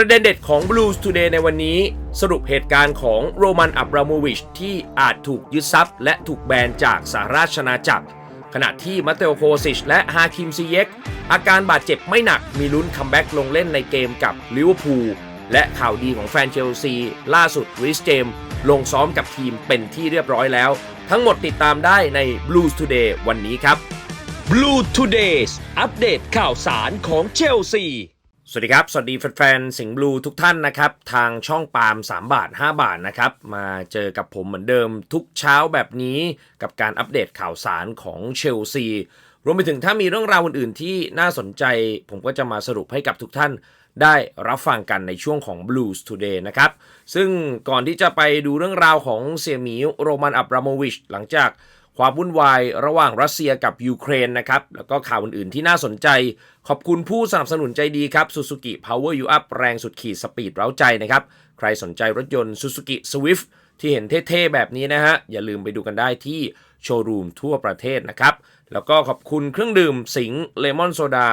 ประเด็นเด็ดของ Blues Today ในวันนี้ สรุปเหตุการณ์ของโรมันอับราโมวิชที่อาจถูกยึดทรัพย์ และถูกแบนจากสหราชอาณาจักร ขณะที่มาเตโอโคซิชและฮาคิมซีเยกอาการบาดเจ็บไม่หนักมีลุ้นคัมแบ็กลงเล่นในเกมกับลิเวอร์พูลและข่าวดีของแฟนเชลซี ล่าสุดริสเจมลงซ้อมกับทีมเป็นที่เรียบร้อยแล้ว ทั้งหมดติดตามได้ใน Blues Today วันนี้ครับ Blue Today's อัปเดตข่าวสารของเชลซี สวัสดีครับ สวัสดีแฟนๆสิงห์บลูทุกท่านนะครับ ทางช่องปาล์ม3 บาท 5 บาทนะครับ มาเจอกับผมเหมือนเดิมทุกเช้าแบบนี้กับการอัปเดตข่าวสารของเชลซี รวมไปถึงถ้ามีเรื่องราวอื่นๆที่น่าสนใจ ผมก็จะมาสรุปให้กับทุกท่านได้รับฟังกันในช่วงของ Blues Today นะครับ ซึ่งก่อนที่จะไปดูเรื่องราวของเสี่ยหมีโรมันอับราโมวิชหลังจาก ความวุ่นวายระหว่างรัสเซียกับยูเครนนะครับ แล้วก็ข่าวอื่นๆที่น่าสนใจ ขอบคุณผู้สนับสนุนใจดีครับ Suzuki Power You Up แรงสุดขีดสปีดเร้าใจนะครับ ใครสนใจรถยนต์ Suzuki Swift ที่เห็นเท่ๆแบบนี้นะฮะ อย่าลืมไปดูกันได้ที่โชว์รูมทั่วประเทศนะครับ แล้วก็ขอบคุณเครื่องดื่มสิงเลมอนโซดา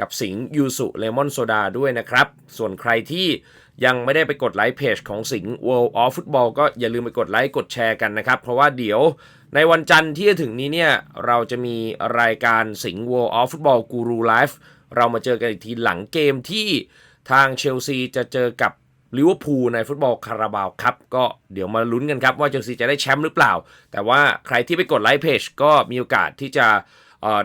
กับสิงยูสุเลมอนโซดาด้วยนะครับ ส่วนใครที่ยังไม่ได้ไปกดไลค์เพจของสิงห์ World of Football ก็อย่าลืมไปกดไลค์กดแชร์กันนะครับ เพราะว่าเดี๋ยวในวันจันทร์ที่จะถึงนี้เนี่ย เราจะมีรายการสิงห์ World of Football Guru Live เรามาเจอกันอีกทีหลังเกมที่ทางเชลซีจะเจอกับลิเวอร์พูลในฟุตบอลคาราบาวครับ ก็เดี๋ยวมาลุ้นกันครับว่าเชลซีจะได้แชมป์หรือเปล่า แต่ว่าใครที่ไปกดไลค์เพจก็มีโอกาสที่จะ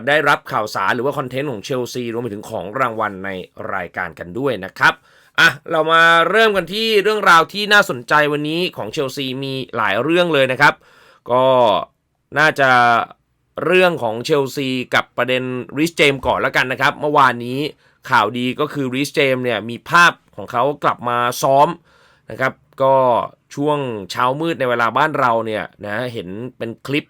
ได้รับข่าวสารหรือว่าคอนเทนต์ของเชลซีรวมไปถึงของรางวัลในรายการกันด้วยนะครับอะเรามาเริ่มกันที่เรื่องราวที่น่าสนใจวันนี้ของเชลซีมีหลายเรื่องเลยนะครับ ก็น่าจะเรื่องของเชลซีกับประเด็นริสเจมก่อนแล้วกันนะครับ เมื่อวานนี้ข่าวดีก็คือริสเจมเนี่ยมีภาพของเขากลับมาซ้อมนะครับ ก็ช่วงเช้ามืดในเวลาบ้านเราเนี่ยนะเห็นเป็นคลิป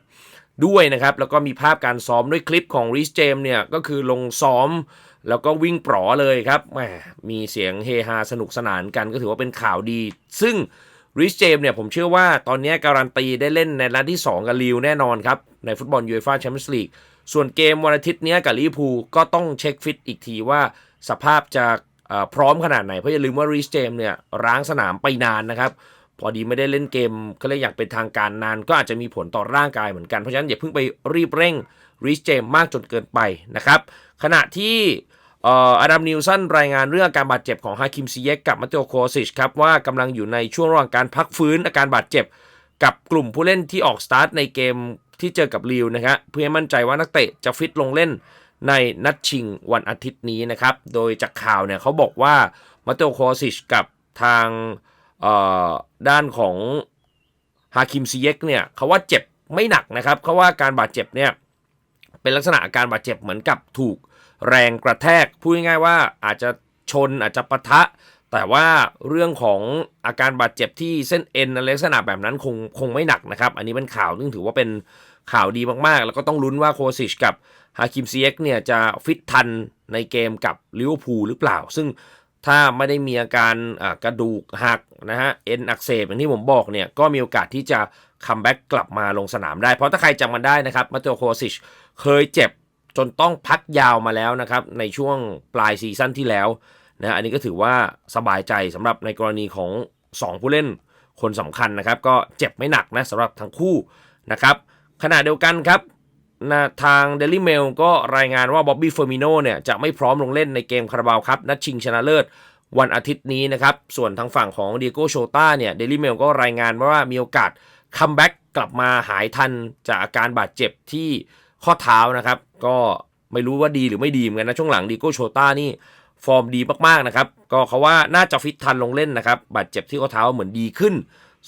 ด้วยนะครับ แล้วก็มีภาพการซ้อมด้วยคลิปของริสเจมเนี่ย ก็คือลงซ้อมแล้วก็วิ่งปลอเลยครับแหมมีเสียงเฮฮาสนุกสนานกันก็ถือว่าเป็นข่าวดี ซึ่งริสเจมเนี่ยผมเชื่อว่าตอนนี้การันตีได้เล่นในนัดที่ 2 กับลิวแน่นอนครับ ในฟุตบอลยูเอฟ่าแชมเปี้ยนส์ลีกส่วนเกมวันอาทิตย์นี้กับลิเวอร์พูลก็ต้องเช็คฟิตอีกทีว่าสภาพจะพร้อมขนาดไหน เพราะอย่าลืมว่าริสเจมเนี่ยร้างสนามไปนานนะครับ พอดีไม่ได้เล่นเกมเขาเรียอยางเป็นทางการนาน ก็อาจจะมีผลต่อร่างกายเหมือนกัน เพราะฉะนั้นอย่าเพิ่งไปรีบเร่งริสเจมมากจนเกินไปนะครับ ขณะที่อ่ออดัมนิวสันรายงานเรื่องอาการบาดเจ็บของฮาคิมซีเยกกับมาเตโอโคซิชครับว่ากำลังอยู่ในช่วงระหว่างการพักฟื้นอาการบาดเจ็บ กับกลุ่มผู้เล่นที่ออกสตาร์ทในเกมที่เจอกับลิวนะครับเพื่อให้มั่นใจว่านักเตะจะฟิตลงเล่นในนัดชิงวันอาทิตย์นี้นะครับ โดยจากข่าวเนี่ยเขาบอกว่ามาเตโอโคซิชกับทาง ด้านของฮาคิมซีเยกเนี่ยเขาว่าเจ็บไม่หนักนะครับเขาว่าการบาดเจ็บเนี่ยเป็นลักษณะอาการบาดเจ็บเหมือนกับถูกแรงกระแทกพูดง่ายๆว่าอาจจะชนอาจจะปะทะ แต่ว่าเรื่องของอาการบาดเจ็บที่เส้นเอ็นอะลักษณะแบบนั้นคงคงไม่หนักนะครับ อันนี้เป็นข่าวซึ่งถือว่าเป็นข่าวดีมากๆ แล้วก็ต้องลุ้นว่าโคซิชกับฮาคิมซีเยกเนี่ยจะฟิตทันในเกมกับลิเวอร์พูลหรือเปล่า ซึ่ง ถ้าไม่ได้มีอาการกระดูกหักนะฮะเอ็นอักเสบอย่างที่ผมบอกเนี่ยก็มีโอกาสที่จะคัมแบ็กกลับมาลงสนามได้ เพราะถ้าใครจำมันได้นะครับมาเตโอโคซิชเคยเจ็บจนต้องพักยาวมาแล้วนะครับในช่วงปลายซีซั่นที่แล้วนะอันนี้ก็ถือว่าสบายใจสำหรับในกรณีของ 2 ผู้เล่นคนสำคัญนะครับ ก็เจ็บไม่หนักนะสำหรับทั้งคู่นะครับขณะเดียวกันครับ นะทาง Daily Mail ก็รายงานว่าบ๊อบบี้เฟอร์มิโนเนี่ยจะไม่พร้อมลงเล่นในเกมคาราบาวครับ นัดชิงชนะเลิศวันอาทิตย์นี้นะครับ ส่วนทางฝั่งของเดียโกโชตาเนี่ย Daily Mail ก็รายงานว่ามีโอกาสคัมแบ็กกลับมาหายทันจากอาการบาดเจ็บที่ข้อเท้านะครับ ก็ไม่รู้ว่าดีหรือไม่ดีเหมือนกันนะ ช่วงหลังดีโกโชตานี่ฟอร์มดีมากๆนะครับ ก็เขาว่าน่าจะฟิตทันลงเล่นนะครับ บาดเจ็บที่ข้อเท้าเหมือนดีขึ้น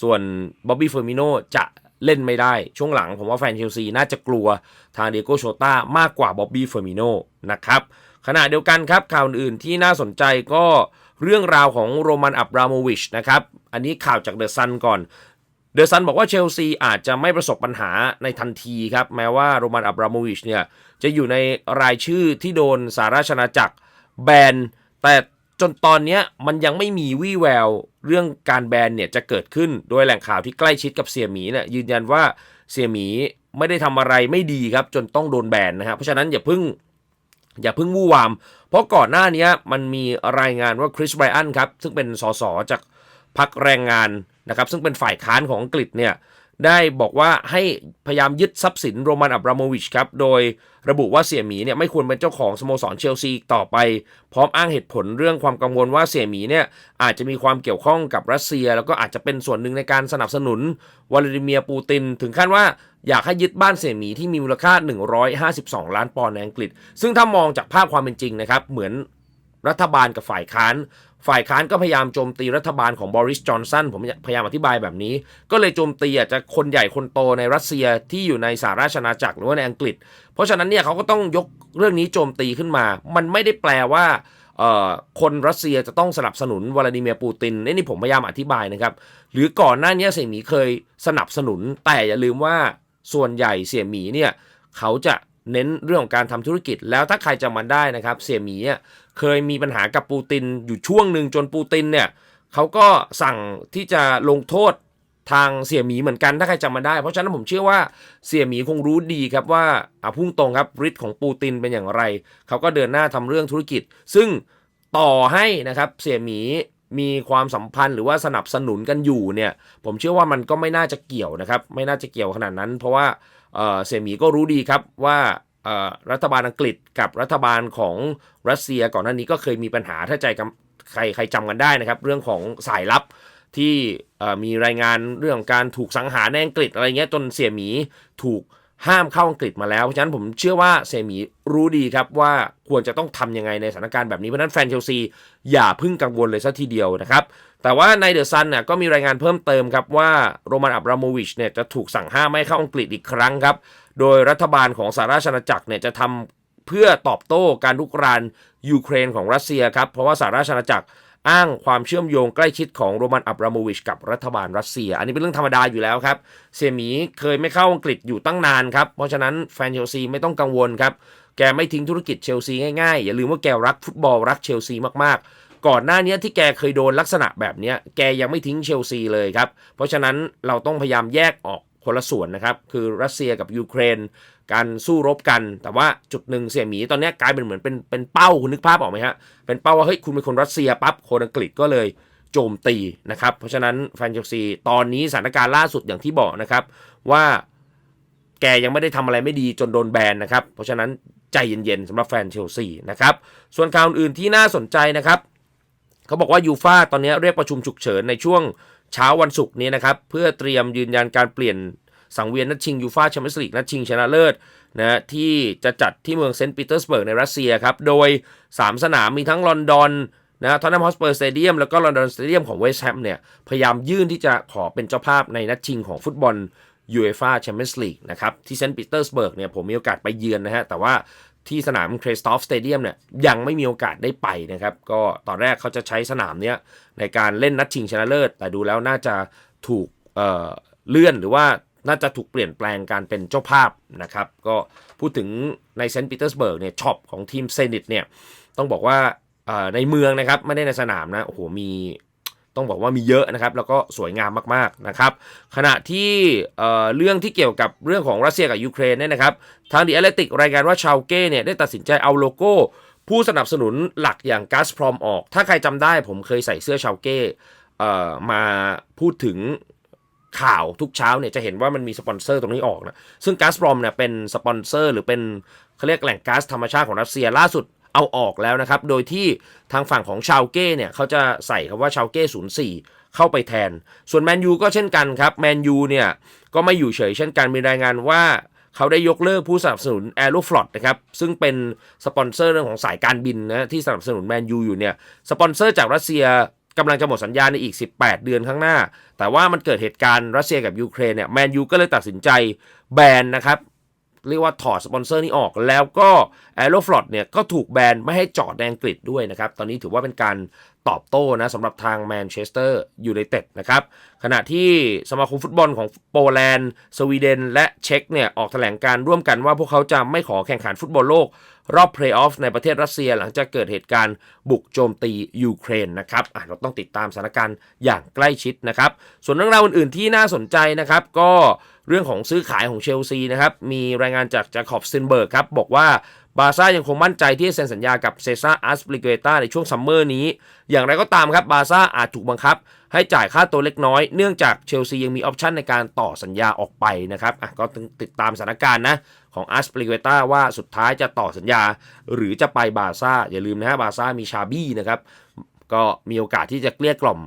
ส่วนบ๊อบบี้เฟอร์มิโนจะ เล่นไม่ได้ ช่วงหลังผมว่าแฟนเชลซีน่าจะกลัวทางเดโกโชต้ามากกว่าบ๊อบบี้เฟอร์มิโนนะครับขณะเดียวกันครับข่าวอื่นที่น่าสนใจก็เรื่องราวของโรมันอับราโมวิชนะครับ อันนี้ข่าวจากเดอะซันก่อนเดอะซันบอกว่าเชลซีอาจจะไม่ประสบปัญหาในทันทีครับ แม้ว่าโรมันอับราโมวิชเนี่ยจะอยู่ในรายชื่อที่โดนสาราชอาณาจักรแบนแต่ จนตอนนี้มันยังไม่มีวี่แวว เรื่องการแบนเนี่ยจะเกิดขึ้นโดยแหล่งข่าวที่ใกล้ชิดกับเสี่ยหมีเนี่ยยืนยันว่าเสี่ยหมีไม่ได้ทำอะไรไม่ดีครับจนต้องโดนแบนนะครับเพราะฉะนั้นอย่าเพิ่งอย่าเพิ่งวู่วาม เพราะก่อนหน้านี้มันมีรายงานว่าคริสไบรอันครับซึ่งเป็นสสจากพรรคแรงงานนะครับซึ่งเป็นฝ่ายค้านของอังกฤษเนี่ย ได้บอกว่าให้พยายามยึดทรัพย์สินโรมันอับราโมวิชครับ โดยระบุว่าเสี่ยหมีเนี่ยไม่ควรเป็นเจ้าของสโมสรเชลซีต่อไป พร้อมอ้างเหตุผลเรื่องความกังวลว่าเสี่ยหมีเนี่ยอาจจะมีความเกี่ยวข้องกับรัสเซีย แล้วก็อาจจะเป็นส่วนหนึ่งในการสนับสนุนวลาดิเมียร์ปูติน ถึงขั้นว่าอยากให้ยึดบ้านเสี่ยหมีที่มีมูลค่า 152 ล้านปอนด์ในอังกฤษ ซึ่งถ้ามองจากภาพความเป็นจริงนะครับเหมือน รัฐบาลกับฝ่ายค้าน ฝ่ายค้านก็พยายามโจมตีรัฐบาลของบริสจอนสันผมพยายามอธิบายแบบนี้ ก็เลยโจมตีอาจจะคนใหญ่คนโตในรัสเซียที่อยู่ในสหราชอาณาจักรหรือว่าในอังกฤษ เพราะฉะนั้นเนี่ยเขาก็ต้องยกเรื่องนี้โจมตีขึ้นมา มันไม่ได้แปลว่าคนรัสเซียจะต้องสนับสนุนวลาดิเมียร์ปูตินนี่ผมพยายามอธิบายนะครับ หรือก่อนหน้านี้เสี่ยหมีเคยสนับสนุน แต่อย่าลืมว่าส่วนใหญ่เสี่ยหมีเนี่ยเขาจะเน้นเรื่องของการทำธุรกิจ แล้วถ้าใครจำมันได้นะครับ เสี่ยหมี เคยมีปัญหากับปูตินอยู่ช่วงหนึ่งจนปูตินเนี่ยเขาก็สั่งที่จะลงโทษทางเสี่ยหมีเหมือนกันถ้าใครจำมาได้ เพราะฉะนั้นผมเชื่อว่าเสี่ยหมีคงรู้ดีครับว่าอะพุ่งตรงครับฤทธิ์ของปูตินเป็นอย่างไร เขาก็เดินหน้าทำเรื่องธุรกิจ ซึ่งต่อให้นะครับเสี่ยหมีมีความสัมพันธ์หรือว่าสนับสนุนกันอยู่เนี่ยผมเชื่อว่ามันก็ไม่น่าจะเกี่ยวนะครับ ไม่น่าจะเกี่ยวขนาดนั้น เพราะว่าเสี่ยหมีก็รู้ดีครับว่า รัฐบาลอังกฤษกับรัฐบาลของรัสเซียก่อนหน้านี้ก็เคยมีปัญหาถ้าใจใครใครจำกันได้นะครับ เรื่องของสายลับที่มีรายงานเรื่องของการถูกสังหารในอังกฤษอะไรเงี้ยจนเสี่ยหมีถูก ห้ามเข้าอังกฤษมาแล้ว เพราะฉะนั้นผมเชื่อว่าเสี่ยหมีรู้ดีครับว่าควรจะต้องทำยังไงในสถานการณ์แบบนี้ เพราะฉะนั้นแฟนเชลซีอย่าพึ่งกังวลเลยซะทีเดียวนะครับ แต่ว่าในเดอะซันน่ะก็มีรายงานเพิ่มเติมครับว่าโรมันอับราโมวิชเนี่ยจะถูกสั่งห้ามไม่เข้าอังกฤษอีกครั้งครับ โดยรัฐบาลของสหราชอาณาจักรเนี่ยจะทำเพื่อตอบโต้การลุกรานยูเครนของรัสเซียครับ เพราะว่าสหราชอาณาจักร อ้างความเชื่อมโยงใกล้ชิดของโรมันอับราโมวิชกับรัฐบาลรัสเซีย อันนี้เป็นเรื่องธรรมดาอยู่แล้วครับ เสี่ยหมีเคยไม่เข้าอังกฤษอยู่ตั้งนานครับ เพราะฉะนั้นแฟนเชลซีไม่ต้องกังวลครับ แกไม่ทิ้งธุรกิจเชลซีง่ายๆ อย่าลืมว่าแกรักฟุตบอลรักเชลซีมากๆ ก่อนหน้านี้ที่แกเคยโดนลักษณะแบบนี้แกยังไม่ทิ้งเชลซีเลยครับ เพราะฉะนั้นเราต้องพยายามแยกออกคนละส่วนนะครับ คือรัสเซียกับยูเครน การสู้รบกัน แต่ว่าจุดหนึ่งเสี่ยหมีตอนนี้กลายเป็นเหมือนเป็นเป็นเป้าคุณนึกภาพออกไหมฮะ เป็นเป้าว่าเฮ้ยคุณเป็นคนรัสเซียปั๊บคนอังกฤษก็เลยโจมตีนะครับ เพราะฉะนั้นแฟนเชลซีตอนนี้สถานการณ์ล่าสุดอย่างที่บอกนะครับ ว่าแกยังไม่ได้ทำอะไรไม่ดีจนโดนแบนนะครับ เพราะฉะนั้นใจเย็นๆสำหรับแฟนเชลซีนะครับ ส่วนข่าวอื่นที่น่าสนใจนะครับเขาบอกว่ายูฟาตอนนี้เรียกประชุมฉุกเฉินในช่วงเช้าวันศุกร์นี้นะครับ เพื่อเตรียมยืนยันการเปลี่ยน สังเวียนนัดชิงยูฟาแชมเปี้ยนส์ลีกนัดชิงชนะเลิศนะที่จะจัดที่เมืองเซนต์ปีเตอร์สเบิร์กในรัสเซียครับ โดย 3 สนามมีทั้งลอนดอนนะทอนนัมฮอสเปอร์สเตเดียมแล้วก็ลอนดอนสเตเดียมของเวสต์แฮมเนี่ย พยายามยื่นที่จะขอเป็นเจ้าภาพในนัดชิงของฟุตบอลยูเอฟ่าแชมเปี้ยนส์ลีกนะครับ ที่เซนต์ปีเตอร์สเบิร์กเนี่ยผมมีโอกาสไปเยือนนะฮะ แต่ว่าที่สนามเครสตอฟสเตเดียมเนี่ยยังไม่มีโอกาสได้ไปนะครับ ก็ตอนแรกเขาจะใช้สนามเนี้ยในการเล่นนัดชิงชนะเลิศแต่ดูแล้วน่าจะถูกเเลื่อนหรือว่า น่าจะถูกเปลี่ยนแปลงการเป็นเจ้าภาพนะครับ ก็พูดถึงในเซนต์ปีเตอร์สเบิร์กเนี่ยช็อปของทีมเซนิตเนี่ยต้องบอกว่าในเมืองนะครับไม่ได้ในสนามนะโอ้โหมีต้องบอกว่ามีเยอะนะครับ แล้วก็สวยงามมากๆนะครับ ขณะที่เเรื่องที่เกี่ยวกับเรื่องของรัสเซียกับยูเครนเนี่ยนะครับ ทางดีแอตเลติกรายงานว่าชาวเก้เนี่ยได้ตัดสินใจเอาโลโก้ ผู้สนับสนุนหลักอย่างก๊าซพรอมออก ถ้าใครจำได้ผมเคยใส่เสื้อชาวเก้มาพูดถึง ข่าวทุกเช้าเนี่ยจะเห็นว่ามันมีสปอนเซอร์ตรงนี้ออกนะซึ่งก๊าซรอมเนี่ยเป็นสปอนเซอร์หรือเป็นเขาเรียกแหล่งก๊าซธรรมชาติของรัสเซียล่าสุดเอาออกแล้วนะครับ โดยที่ทางฝั่งของชาวเก้เนี่ยเขาจะใส่คำว่าชาวเก้04เข้าไปแทน ส่วนแมนยูก็เช่นกันครับ แมนยูเนี่ยก็ไม่อยู่เฉยเช่นกัน มีรายงานว่าเขาได้ยกเลิกผู้สนับสนุน a e r o f l o t นะครับ ซึ่งเป็นสปอนเซอร์เรื่องของสายการบินนะที่สนับสนุนแมนยูอยู่เนี่ย สปอนเซอร์จากรัสเซีย กำลังจะหมดสัญญาในอีก 18 เดือนข้างหน้า แต่ว่ามันเกิดเหตุการณ์รัสเซียกับยูเครนเนี่ยแมนยูก็เลยตัดสินใจแบนนะครับ เรียกว่าถอดสปอนเซอร์นี้ออก แล้วก็แอโรฟลอตเนี่ยก็ถูกแบนไม่ให้จอดในอังกฤษด้วยนะครับ ตอนนี้ถือว่าเป็นการ ตอบโต้นะสำหรับทางแมนเชสเตอร์ยูไนเต็ดนะครับ ขณะที่สมาคมฟุตบอลของโปแลนด์ สวีเดน และเช็กเนี่ยออกแถลงการร่วมกันว่าพวกเขาจะไม่ขอแข่งขันฟุตบอลโลก รอบเพลย์ออฟในประเทศรัสเซียหลังจากเกิดเหตุการณ์บุกโจมตียูเครนนะครับเราต้องติดตามสถานการณ์อย่างใกล้ชิดนะครับ ส่วนเรื่องราวอื่นๆที่น่าสนใจนะครับ ก็เรื่องของซื้อขายของเชลซีนะครับมีรายงานจากจาคอบสตินเบิร์กครับบอกว่า บาร์ซ่ายังคงมั่นใจที่จะเซ็นสัญญากับเซซ่าอัสปลิเกตาในช่วงซัมเมอร์นี้ อย่างไรก็ตามครับบาร์ซ่าอาจถูกบังคับ ให้จ่ายค่าตัวเล็กน้อย เนื่องจากเชลซียังมีออปชันในการต่อสัญญาออกไปนะครับอะก็ต้องติดตามสถานการณ์นะของอัสปลิเกตาว่าสุดท้ายจะต่อสัญญา หรือจะไปบาร์ซ่าอย่าลืมนะฮะบาร์ซ่ามีชาบี้นะครับก็มีโอกาสที่จะเกลี้ยกล่อม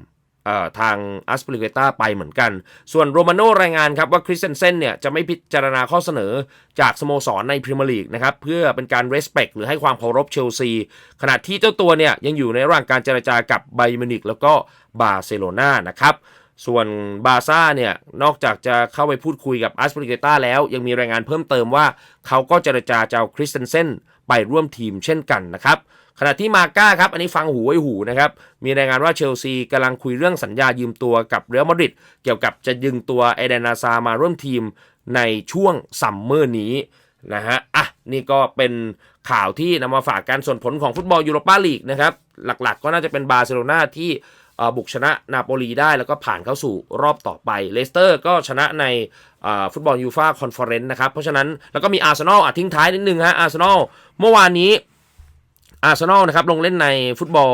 ทางอัสปลิเกตาไปเหมือนกัน ส่วนโรมาโนรายงานครับว่าคริสเซนเซนเนี่ยจะไม่พิจารณาข้อเสนอจากสโมสรในพรีเมียร์ลีกนะครับเพื่อเป็นการ respect หรือให้ความเคารพเชลซี ขณะที่เจ้าตัวเนี่ยยังอยู่ในระหว่างการเจรจากับไบมินิกแล้วก็บาร์เซโลนานะครับส่วนบาซ่าเนี่ยนอกจากจะเข้าไปพูดคุยกับอัสปริเกตาแล้ว ยังมีรายงานเพิ่มเติมว่า เขาก็เจรจาจะเอาคริสเตนเซนไปร่วมทีมเช่นกันนะครับ ขณะที่มาก้าครับ อันนี้ฟังหูไว้หูนะครับ มีรายงานว่าเชลซีกำลังคุยเรื่องสัญญายืมตัวกับเรอัลมาดริดเกี่ยวกับจะยึงตัวเอเดนนาซามาร่วมทีมในช่วงซัมเมอร์นี้นะฮะ อะ นี่ก็เป็นข่าวที่นำมาฝากกันส่วนผลของฟุตบอลยูโรปาลีกนะครับ หลักๆ ก็น่าจะเป็นบาร์เซโลนาที่บุกชนะนาโปลีได้แล้วก็ผ่านเข้าสู่รอบต่อไปเลสเตอร์ก็ชนะในฟุตบอลยูฟาคอนเฟอเรนซ์นะครับ เพราะฉะนั้นแล้วก็มีอาร์เซนอลอะทิ้งท้ายนิดนึงฮะอาร์เซนอลเมื่อวานนี้ อาร์เซนอลนะครับลงเล่นในฟุตบอล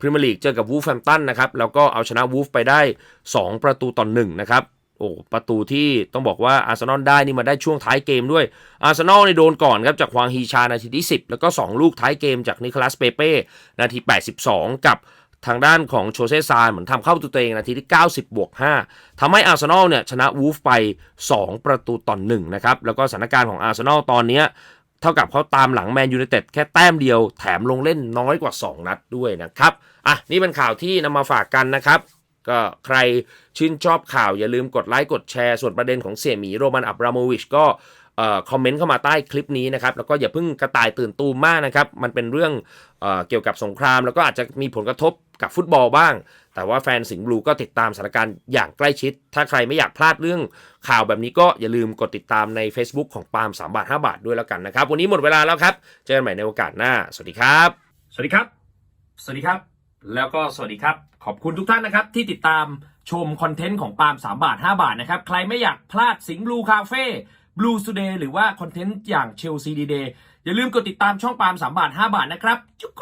พรีเมียร์ลีกเจอกับวูฟแฟมตันนะครับแล้วก็เอาชนะวูฟไปได้ 2 ประตูต่อหนึ่งนะครับโอ้ประตูที่ต้องบอกว่าอาร์เซนอลได้นี่มาได้ช่วงท้ายเกมด้วยอาร์เซนอลในโดนก่อนครับจากควางฮีชานาทีที่ 10 แล้วก็ 2 ลูกท้ายเกมจากนิโคลัสเปเป้นาที 82 กับทางด้านของโชเซซานเหมือนทำเข้าประตูตัวเองนาทีที่ 90 บวก 5ทำให้อาร์เซนอลเนี่ยชนะวูฟไป 2 ประตูต่อ1นะครับ แล้วก็สถานการณ์ของอาร์เซนอลตอนเนี้ย เท่ากับเขาตามหลังแมนยูไนเต็ดแค่แต้มเดียวแถมลงเล่นน้อยกว่า 2 นัดด้วยนะครับ อะ นี่เป็นข่าวที่นำมาฝากกันนะครับ ก็ใครชื่นชอบข่าวอย่าลืมกดไลค์กดแชร์ส่วนประเด็นของเสี่ยหมีโรมันอับราโมวิชก็คอมเมนต์เข้ามาใต้คลิปนี้นะครับ แล้วก็อย่าเพิ่งกระต่ายตื่นตูมมากนะครับ มันเป็นเรื่องเอเกี่ยวกับสงคราม แล้วก็อาจจะมีผลกระทบกับฟุตบอลบ้าง แต่ว่าแฟนสิงห์บลูก็ติดตามสถานการณ์อย่างใกล้ชิด ถ้าใครไม่อยากพลาดเรื่องข่าวแบบนี้ก็อย่าลืมกดติดตามใน Facebook ของปาล์ม3บาท 5 บาทด้วยแล้วกันนะครับ วันนี้หมดเวลาแล้วครับ เจอกันใหม่ในโอกาสหน้า สวัสดีครับ สวัสดีครับ สวัสดีครับ แล้วก็สวัสดีครับ ขอบคุณทุกท่านนะครับ ที่ติดตามชมคอนเทนต์ของปาล์ม3บาท 5 บาทนะครับ ใครไม่อยากพลาดสิงห์บลูคาเฟ่บลูสเดย์หรือว่าคอนเทนต์อย่างเชลซีดีเดย์อย่าลืมกดติดตามช่องปาล์ม3บาท 5 บาทนะครับจุก